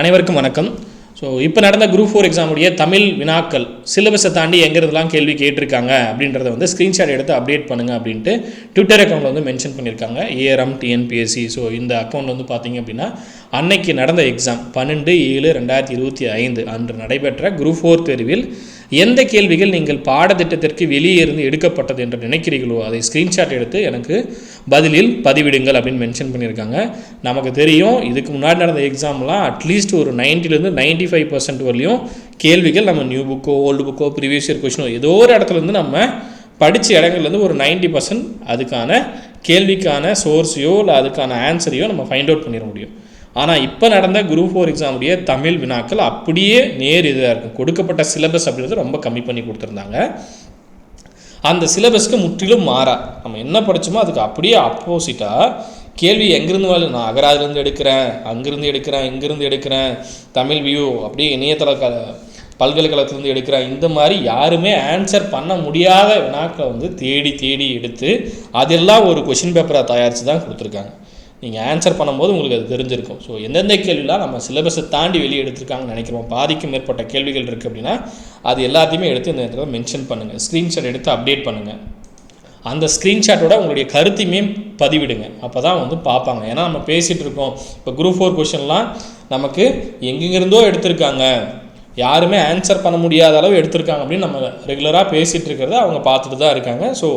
அனைவருக்கும் வணக்கம். ஸோ இப்போ நடந்த குரூப் ஃபோர் எக்ஸாமுடைய தமிழ் வினாக்கள் சிலபஸை தாண்டி எங்கிறதுலாம் கேள்வி கேட்டிருக்காங்க அப்படின்றத வந்து ஸ்க்ரீன்ஷாட் எடுத்து அப்டேட் பண்ணுங்க அப்படின்ட்டு ட்விட்டர் அக்கௌண்ட்டில் வந்து மென்ஷன் பண்ணியிருக்காங்க ஏஆர்எம் டிஎன்பிஎஸ்சி ஸோ இந்த அக்கௌண்ட் வந்து பார்த்தீங்க அப்படின்னா அன்னைக்கு நடந்த எக்ஸாம் பன்னெண்டு ஏழு ரெண்டாயிரத்தி இருபத்தி ஐந்து அன்று நடைபெற்ற குரூப் ஃபோர் தேர்வில் எந்த கேள்விகள் நீங்கள் பாடத்திட்டத்திற்கு வெளியே இருந்து எடுக்கப்பட்டது என்று நினைக்கிறீர்களோ அதை ஸ்க்ரீன்ஷாட் எடுத்து எனக்கு பதிலில் பதிவிடுங்கள் அப்படின்னு மென்ஷன் பண்ணியிருக்காங்க. நமக்கு தெரியும் இதுக்கு முன்னாடி நடந்த எக்ஸாம்லாம் அட்லீஸ்ட் ஒரு 90 ல இருந்து நைன்டி ஃபைவ் பர்சன்ட் வரலையும் கேள்விகள் நம்ம நியூ புக்கோ ஓல்டு புக்கோ ப்ரீவியஸ் இயர் கொஷினோ ஏதோ ஒரு இடத்துலேருந்து நம்ம படித்த இடங்கள்லேருந்து ஒரு 90% பர்சன்ட் அதுக்கான கேள்விக்கான சோர்ஸையோ இல்லை அதுக்கான ஆன்சரையோ நம்ம ஃபைண்ட் அவுட் பண்ணிட முடியும். ஆனால் இப்போ நடந்த குரூப் ஃபோர் எக்ஸாமுடைய தமிழ் வினாக்கள் அப்படியே நேர் இதாக இருக்கும். கொடுக்கப்பட்ட சிலபஸ் அப்படின்றது ரொம்ப கம்மி பண்ணி கொடுத்துருந்தாங்க. அந்த சிலபஸ்க்கு முற்றிலும் மாறா. நம்ம என்ன படிச்சோமோ அதுக்கு அப்படியே அப்போசிட்டாக கேள்வி எங்கேருந்து வரல நான் அகராதிலேருந்து எடுக்கிறேன். அங்கேருந்து எடுக்கிறேன் இங்கேருந்து எடுக்கிறேன். தமிழ் வியூ அப்படியே இணையதள க பல்கலைக்கழகத்துலேருந்து எடுக்கிறேன். இந்த மாதிரி யாருமே ஆன்சர் பண்ண முடியாத வினாக்களை வந்து தேடி தேடி எடுத்து அதெல்லாம் ஒரு கொஷின் பேப்பரை தயாரித்து தான் கொடுத்துருக்காங்க. நீங்கள் ஆன்சர் பண்ணும்போது உங்களுக்கு அது தெரிஞ்சிருக்கும். ஸோ எந்தெந்த கேள்விலாம் நம்ம சிலபஸை தாண்டி வெளியே எடுத்திருக்காங்கன்னு நினைக்கிறோம் பாதிக்கும் மேற்பட்ட கேள்விகள் இருக்குது அப்படின்னா அது எல்லாத்தையுமே எடுத்து இந்த இடத்துல மென்ஷன் பண்ணுங்கள் ஸ்க்ரீன்ஷாட் எடுத்து அப்டேட் பண்ணுங்கள் அந்த ஸ்க்ரீன்ஷாட்டோட உங்களுடைய கருத்தையுமே பதிவிடுங்க. அப்போ தான் வந்து பார்ப்பாங்க. ஏன்னா நம்ம பேசிகிட்டு இருக்கோம். இப்போ குரூப் ஃபோர் கொஷின்லாம் நமக்கு எங்கெங்கிருந்தோ எடுத்திருக்காங்க. யாருமே ஆன்சர் பண்ண முடியாத அளவு எடுத்திருக்காங்க அப்படின்னு நம்ம ரெகுலராக பேசிகிட்டு இருக்கிறத அவங்க பார்த்துட்டு தான் இருக்காங்க. ஸோ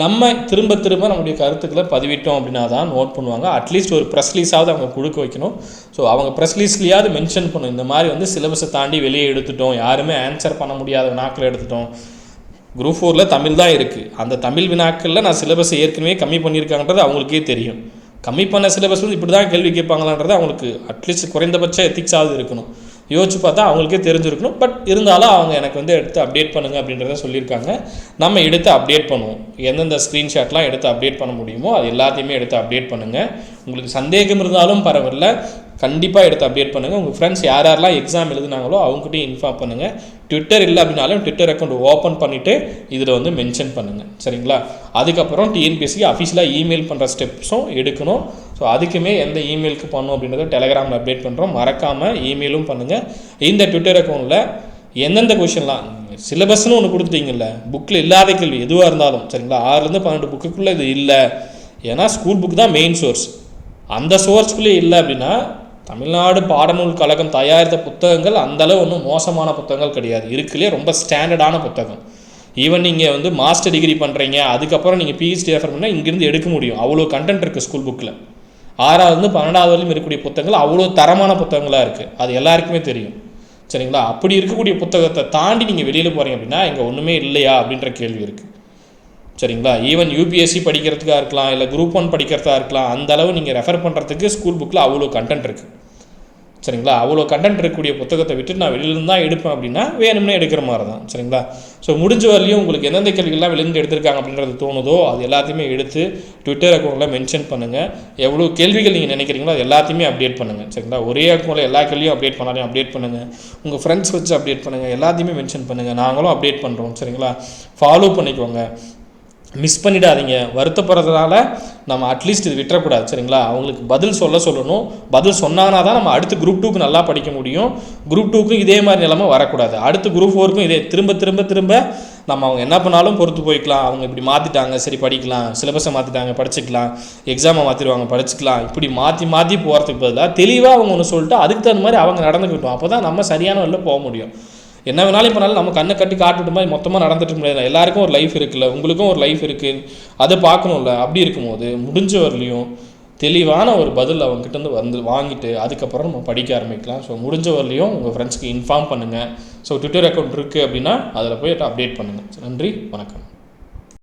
நம்ம திரும்ப திரும்ப நம்முடைய கருத்துக்களை பதிவிட்டோம் அப்படின்னா தான் நோட் பண்ணுவாங்க அட்லீஸ்ட் ஒரு ப்ரெஸ் லீஸாவது அவங்க கொடுக்க வைக்கணும். ஸோ அவங்க ப்ரெஸ் ரிலீஸ்லையாவது மென்ஷன் பண்ணும் இந்த மாதிரி வந்து சிலபஸை தாண்டி வெளியே எடுத்துட்டோம். யாருமே ஆன்சர் பண்ண முடியாத வினாக்களை எடுத்துட்டோம். குரூப் ஃபோரில் தமிழ் தான் இருக்குது அந்த தமிழ் வினாக்களில் நான் சிலபஸை ஏற்கனவே கம்மி பண்ணியிருக்காங்கன்றது அவங்களுக்கே தெரியும். கம்மி பண்ண சிலபஸ் வந்து இப்படி தான் கேள்வி கேட்பாங்களான்றது அவங்களுக்கு அட்லீஸ்ட் குறைந்தபட்ச எத்திக்ஸாவது இருக்கணும். யோசிச்சு பார்த்தா அவங்களுக்கே தெரிஞ்சிருக்கணும். பட் இருந்தாலும் அவங்க எனக்கு வந்து எடுத்து அப்டேட் பண்ணுங்க அப்படின்றத சொல்லியிருக்காங்க. நம்ம எடுத்து அப்டேட் பண்ணுவோம். எந்தெந்த ஸ்க்ரீன்ஷாட்லாம் எடுத்து அப்டேட் பண்ண முடியுமோ அது எல்லாத்தையுமே எடுத்து அப்டேட் பண்ணுங்கள் உங்களுக்கு சந்தேகம் இருந்தாலும் பரவாயில்ல. கண்டிப்பாக எடுத்து அப்டேட் பண்ணுங்கள் உங்கள் ஃப்ரெண்ட்ஸ் யார் யாரெல்லாம் எக்ஸாம் எழுதுனாங்களோ அவங்ககிட்டையும் இன்ஃபார்ம் பண்ணுங்கள் ட்விட்டர் இல்லை அப்படின்னாலும் ட்விட்டர் அக்கௌண்ட் ஓப்பன் பண்ணிவிட்டு இதில் வந்து மென்ஷன் பண்ணுங்கள் சரிங்களா? அதுக்கப்புறம் டிஎன்பிஎஸ்சிக்கு அஃபிஷியலாக இமெயில் பண்ணுற ஸ்டெப்ஸும் எடுக்கணும். ஸோ அதுக்குமே எந்த இமெயிலுக்கு பண்ணணும் அப்படின்றத டெலகிராமில் அப்டேட் பண்ணுறோம் மறக்காமல் இமெயிலும் பண்ணுங்கள் இந்த ட்விட்டர் அக்கௌண்ட்டில் எந்தெந்த கொஷின்லாம் சிலபஸ்னு ஒன்று கொடுத்துட்டீங்கல்ல புக்கில் இல்லாத கேள்வி எதுவாக இருந்தாலும் சரிங்களா? ஆறுலேருந்து பன்னெண்டு புக்குக்குள்ளே இது இல்லை. ஏன்னா ஸ்கூல் புக் தான் மெயின் சோர்ஸ் அந்த சோர்ஸ்குள்ளே இல்லை அப்படின்னா தமிழ்நாடு பாடநூல் கழகம் தயாரித்த புத்தகங்கள் அந்தளவு ஒன்றும் மோசமான புத்தகங்கள் கிடையாது. இருக்குல்லையே ரொம்ப ஸ்டாண்டர்டான புத்தகம். ஈவன் நீங்கள் வந்து மாஸ்டர் டிகிரி பண்ணுறீங்க அதுக்கப்புறம் நீங்கள் பிஹெச்டி ரெஃபர் பண்ணால் இங்கேருந்து எடுக்க முடியும். அவ்வளோ கண்டென்ட் இருக்குது ஸ்கூல் புக்கில் ஆறாவது பன்னெண்டாவது வரையும் இருக்கக்கூடிய புத்தகங்கள் அவ்வளோ தரமான புத்தகங்களாக இருக்குது அது எல்லாருக்குமே தெரியும். சரிங்களா? அப்படி இருக்கக்கூடிய புத்தகத்தை தாண்டி நீங்கள் வெளியில் போகிறீங்க அப்படின்னா இங்கே ஒன்றுமே இல்லையா அப்படின்ற கேள்வி இருக்குது சரிங்களா? ஈவன் யூபிஎஸ்சி படிக்கிறதுக்காக இருக்கலாம் இல்லை குரூப் ஒன் படிக்கிறதா இருக்கலாம் அந்த அளவு நீங்கள் ரெஃபர் பண்ணுறதுக்கு ஸ்கூல் புக்கில் அவ்வளோ கண்டென்ட் இருக்குது சரிங்களா? அவ்வளோ கண்டென்ட் இருக்கக்கூடிய புத்தகத்தை விட்டு நான் வெளியிலேருந்து தான் எடுப்பேன் அப்படின்னா வேணும்னே எடுக்கிற மாதிரி தான் சரிங்களா? ஸோ முடிஞ்ச வரலையும் உங்களுக்கு எந்தெந்த கேள்விகள்லாம் வெளியிருந்து எடுத்திருக்காங்க அப்படின்றது தோணுதோ அது எல்லாத்தையுமே எடுத்து ட்விட்டர் அக்கௌண்ட்டில் மென்ஷன் பண்ணுங்கள் எவ்வளோ கேள்விகள் நீங்கள் நினைக்கிறீங்களோ அது எல்லாத்தையுமே அப்டேட் பண்ணுங்கள் சரிங்களா? ஒரே அக்கௌண்ட்டில் எல்லா கேள்வியும் அப்டேட் பண்ணாலையும் அப்டேட் பண்ணுங்கள் உங்கள் ஃப்ரெண்ட்ஸ் வச்சு அப்டேட் பண்ணுங்கள் எல்லாத்தையுமே மென்ஷன் பண்ணுங்கள் நாங்களும் அப்டேட் பண்ணுறோம் சரிங்களா? ஃபாலோ பண்ணிக்கோங்க. மிஸ் பண்ணிடாதீங்க. வருத்தப்படுறதுனால நம்ம அட்லீஸ்ட் இது விட்டுறக்கூடாது சரிங்களா? அவங்களுக்கு பதில் சொல்ல சொல்லணும். பதில் சொன்னாங்கன்னா தான் நம்ம அடுத்து குரூப் டூக்கு நல்லா படிக்க முடியும். குரூப் டூக்கும் இதே மாதிரி நிலமை வரக்கூடாது. அடுத்து குரூப் ஃபோருக்கும் இதே திரும்ப திரும்ப திரும்ப நம்ம அவங்க என்ன பண்ணாலும் பொறுத்து போய்க்கலாம். அவங்க இப்படி மாற்றிட்டாங்க சரி படிக்கலாம். சிலபஸை மாற்றிட்டாங்க படிச்சுக்கலாம். எக்ஸாமை மாற்றிடுவாங்க படிச்சுக்கலாம். இப்படி மாற்றி மாற்றி போகிறதுக்கு பதிலாக தெளிவாக அவங்க ஒன்று சொல்லிட்டு அதுக்கு தகுந்த மாதிரி அவங்க நடந்துக்கிட்டோம். அப்போ தான் நம்ம சரியான வழியில் போக முடியும். என்ன வேணாலும் பண்ணாலும் நம்ம கண்ணை கட்டி காட்டுட்டு மாதிரி மொத்தமாக நடந்துட்டு முடியாது. எல்லாருக்கும் ஒரு லைஃப் இருக்குல்ல. உங்களுக்கும் ஒரு லைஃப் இருக்குது அதை பார்க்கணும்ல. அப்படி இருக்கும்போது முடிஞ்ச வரலையும் தெளிவான ஒரு பதில் அவங்ககிட்ட வந்து வாங்கிட்டு அதுக்கப்புறம் நம்ம படிக்க ஆரம்பிக்கலாம். ஸோ முடிஞ்ச வரலையும் உங்கள் ஃப்ரெண்ட்ஸ்க்கு இன்ஃபார்ம் பண்ணுங்கள் ஸோ ட்விட்டர் அக்கௌண்ட் இருக்குது அப்படின்னா அதில் போய் அப்டேட் பண்ணுங்கள் நன்றி வணக்கம்.